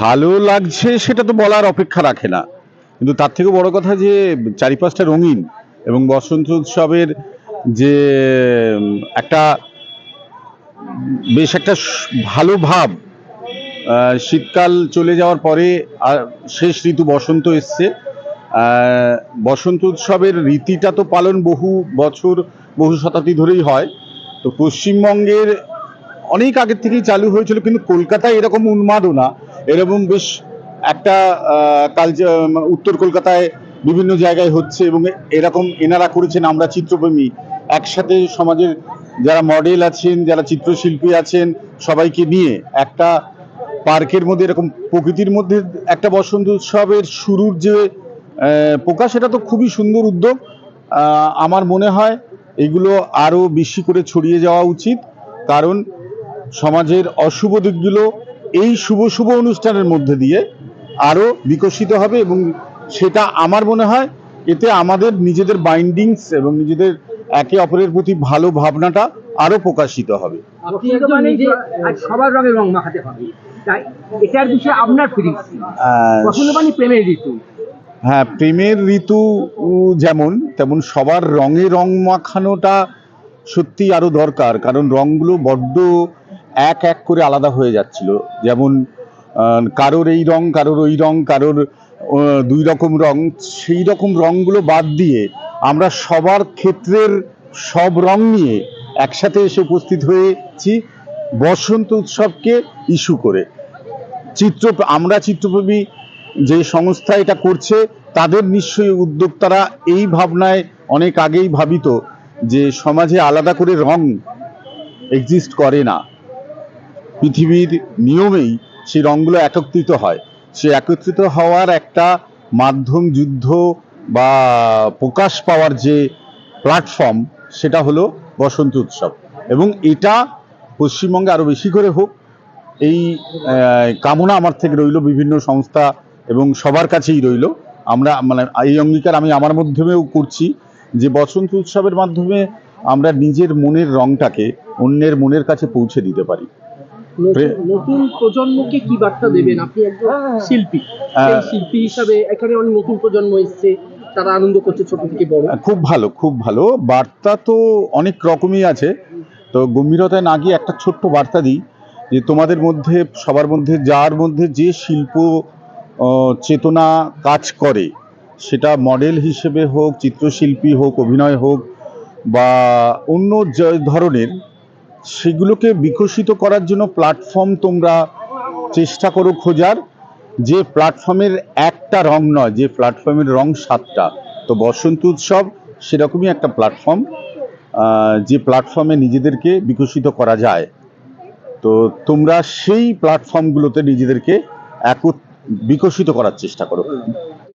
ভালো লাগছে সেটা তো বলার অপেক্ষা রাখে না। কিন্তু তার থেকে বড় কথা যে, চারিপাশটা রঙিন এবং বসন্ত উৎসবের যে একটা, বেশ একটা ভালো ভাব শীতকাল চলে যাওয়ার পরে শেষ ঋতু বসন্ত এসছে। বসন্ত উৎসবের রীতিটা তো পালন বহু বছর, বহু শতাব্দী ধরেই হয়। তো পশ্চিমবঙ্গের অনেক আগের থেকেই চালু হয়েছিল, কিন্তু কলকাতায় এরকম উন্মাদনা, এরকম বেশ একটা কালচার উত্তর কলকাতায় বিভিন্ন জায়গায় হচ্ছে এবং এরকম এনারা করেছেন, আমরা চিত্রপ্রেমী। একসাথে সমাজের যারা মডেল আছেন, যারা চিত্রশিল্পী আছেন, সবাইকে নিয়ে একটা পার্কের মধ্যে, এরকম প্রকৃতির মধ্যে একটা বসন্ত উৎসবের শুরুর যে প্রকাশ এটা তো খুবই সুন্দর উদ্যোগ। আমার মনে হয় এগুলো আরও বেশি করে ছড়িয়ে যাওয়া উচিত, কারণ সমাজের অশুভ দিকগুলো এই শুভ শুভ অনুষ্ঠানের মধ্যে দিয়ে আরও বিকশিত হবে এবং সেটা আমার মনে হয় এতে আমাদের নিজেদের বাইন্ডিংস এবং নিজেদের একে অপরের প্রতি ভালো ভাবনাটা আরও প্রকাশিত হবে। আপনি একজন নিজে আজ সবার রঙে রং মাখাতে হবে তাই এটার বিষয়ে আপনার ফিলিংস আহ, প্রেমের ঋতু? হ্যাঁ প্রেমের ঋতু যেমন তেমন সবার রঙে রং মাখানোটা সত্যি আরও দরকার। কারণ রংগুলো বড্ড এক এক করে আলাদা হয়ে যাচ্ছিল। যেমন কারোর এই রং, কারোর ওই রং, কারোর দুই রকম রং, সেই রকম রংগুলো বাদ দিয়ে আমরা সবার ক্ষেত্রের সব রং নিয়ে একসাথে এসে উপস্থিত হয়েছি বসন্ত উৎসবকে ইস্যু করে। চিত্র, আমরা চিত্রপ্রেমী যে সংস্থা এটা করছে, তাদের নিশ্চয়ই উদ্যোক্তারা এই ভাবনায় অনেক আগেই ভাবিত যে সমাজে আলাদা করে রং এক্সিস্ট করে না। পৃথিবীর নিয়মেই সেই রঙগুলো একত্রিত হয়। সে একত্রিত হওয়ার একটা মাধ্যম যুদ্ধ বা প্রকাশ পাওয়ার যে প্ল্যাটফর্ম সেটা হলো বসন্ত উৎসব। এবং এটা পশ্চিমবঙ্গে আরও বেশি করে হোক, এই কামনা আমার থেকে রইল, বিভিন্ন সংস্থা এবং সবার কাছেই রইল। আমরা মানে এই অঙ্গীকার আমি আমার মাধ্যমেও করছি যে বসন্ত উৎসবের মাধ্যমে আমরা নিজের মনের রংটাকে অন্যের মনের কাছে পৌঁছে দিতে পারি। নতুন- প্রজন্মকে কি বার্তা দেবেন? আপনি একজন শিল্পী। সেই শিল্পী হিসাবে এখানে অনেক নতুন প্রজন্ম এসছে তারা আনন্দ করছে ছোট থেকে বড়। খুব ভালো খুব ভালো। বার্তা তো অনেক রকমই আছে। তো গম্ভীরতায় না গিয়ে একটা ছোট্ট বার্তা দিই যে তোমাদের মধ্যে সবার মধ্যে যার মধ্যে যে শিল্প চেতনা কাজ করে সেটা মডেল হিসেবে হোক চিত্রশিল্পী হোক অভিনয় হোক বা অন্য যে ধরনের সেগুলোকে বিকশিত করার জন্য প্ল্যাটফর্ম তোমরা চেষ্টা করো খোঁজার। যে প্ল্যাটফর্মের একটা রং নয়, যে প্ল্যাটফর্মের রং সাতটা। তো বসন্ত উৎসব সেরকমই একটা প্ল্যাটফর্ম যে প্ল্যাটফর্মে নিজেদেরকে বিকশিত করা যায়। তো তোমরা সেই প্ল্যাটফর্মগুলোতে নিজেদেরকে এক বিকশিত করার চেষ্টা করো।